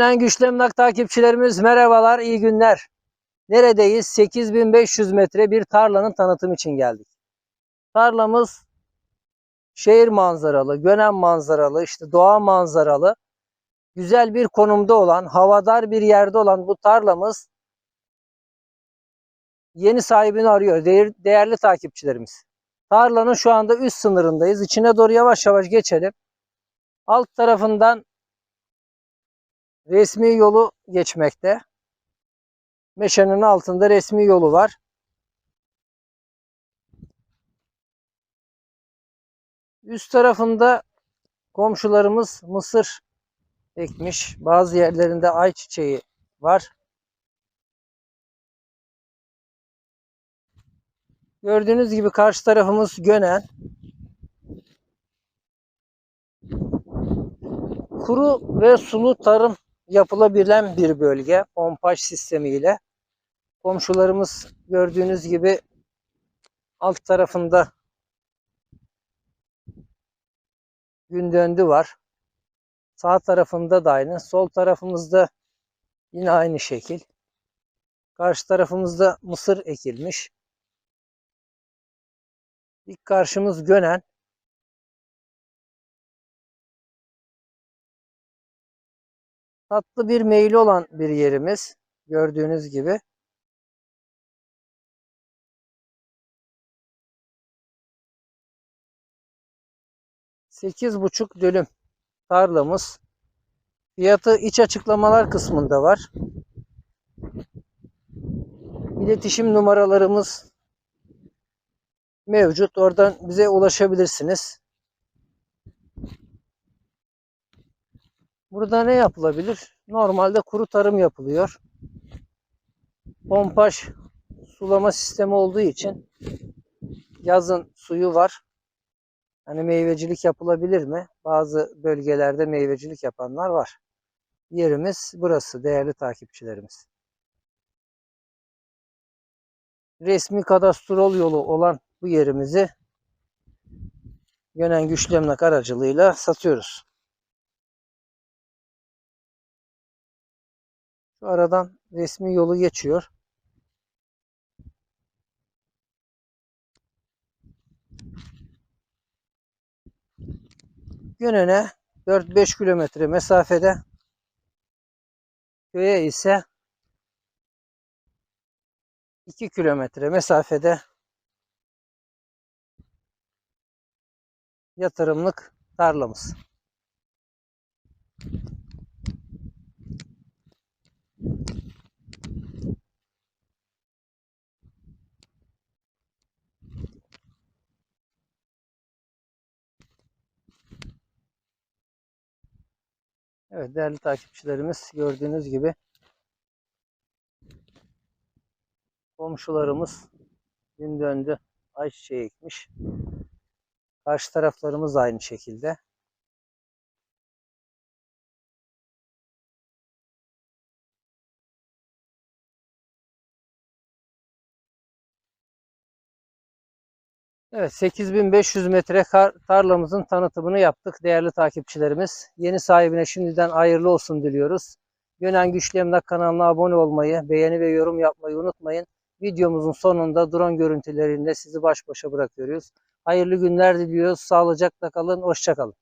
Gönen Güçlü Emlak takipçilerimiz merhabalar, iyi günler. Neredeyiz? 8500 metre bir tarlanın tanıtım için geldik. Tarlamız şehir manzaralı, Gönen manzaralı, işte doğa manzaralı, güzel bir konumda olan, havadar bir yerde olan bu tarlamız yeni sahibini arıyor değer- değerli takipçilerimiz. Tarlanın şu anda üst sınırındayız. İçine doğru yavaş yavaş geçelim. Alt tarafından resmi yolu geçmekte. Meşenin altında resmi yolu var. Üst tarafında komşularımız mısır ekmiş. Bazı yerlerinde ayçiçeği var. Gördüğünüz gibi karşı tarafımız Gönen. Kuru ve sulu tarım yapılabilen bir bölge pompaj sistemiyle. Komşularımız gördüğünüz gibi alt tarafında gün döndü var. Sağ tarafında da aynı. Sol tarafımızda yine aynı şekil. Karşı tarafımızda mısır ekilmiş. İlk karşımız Gönen. Tatlı bir meyli olan bir yerimiz. Gördüğünüz gibi. Sekiz buçuk dönüm tarlamız. Fiyatı iç açıklamalar kısmında var. İletişim numaralarımız mevcut. Oradan bize ulaşabilirsiniz. Burada ne yapılabilir? Normalde kuru tarım yapılıyor. Pompaj sulama sistemi olduğu için yazın suyu var. Hani meyvecilik yapılabilir mi? Bazı bölgelerde meyvecilik yapanlar var. Yerimiz burası değerli takipçilerimiz. Resmi kadastrol yolu olan bu yerimizi Gönen Güçlü Emlak aracılığıyla satıyoruz. Şu aradan resmi yolu geçiyor. Gönen'e 4-5 kilometre mesafede köye ise 2 kilometre mesafede yatırımlık tarlamız. Evet değerli takipçilerimiz gördüğünüz gibi komşularımız gün döndü ayçiçeği ekmiş. Karşı taraflarımız aynı şekilde. Evet 8500 metre tarlamızın tanıtımını yaptık değerli takipçilerimiz. Yeni sahibine şimdiden hayırlı olsun diliyoruz. Gönen Güçlü Emlak kanalına abone olmayı, beğeni ve yorum yapmayı unutmayın. Videomuzun sonunda drone görüntülerinde sizi baş başa bırakıyoruz. Hayırlı günler diliyoruz. Sağlıcakla kalın, hoşça kalın.